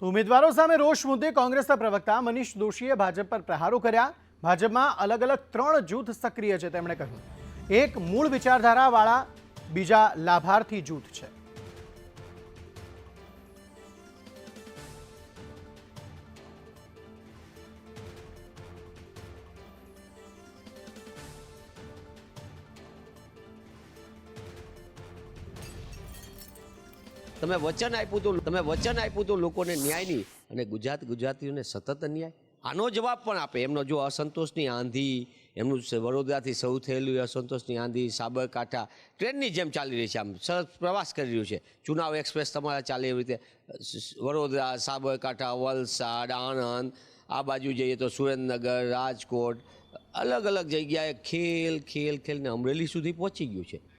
તો ઉમેદવારો સામે રોષ મુદ્દે કોંગ્રેસના પ્રવક્તા મનીષ દોશીએ ભાજપ પર પ્રહારો કર્યા. ભાજપમાં અલગ અલગ ત્રણ જૂથ સક્રિય છે, તેમણે કહ્યું. એક મૂળ વિચારધારાવાળા, બીજા લાભાર્થી જૂથ છે. તમે વચન આપ્યું હતું તમે વચન આપ્યું હતું લોકોને ન્યાયની અને ગુજરાત ગુજરાતીઓને સતત ન્યાય આનો જવાબ પણ આપે. એમનો જો અસંતોષની આંધી, એમનું વડોદરાથી શરૂ થયેલું અસંતોષની આંધી, સાબરકાંઠા, ટ્રેનની જેમ ચાલી રહી છે. આમ સરસ પ્રવાસ કરી રહ્યું છે. ચુનાવ એક્સપ્રેસ તમારા ચાલે એવી રીતે. સ- સ- વડોદરા, સાબરકાંઠા, વલસાડ, આણંદ, આ બાજુ જઈએ તો સુરેન્દ્રનગર, રાજકોટ અલગ અલગ જગ્યાએ ખેલ ખેલ ખેલ ને અમરેલી સુધી પહોંચી ગયું છે.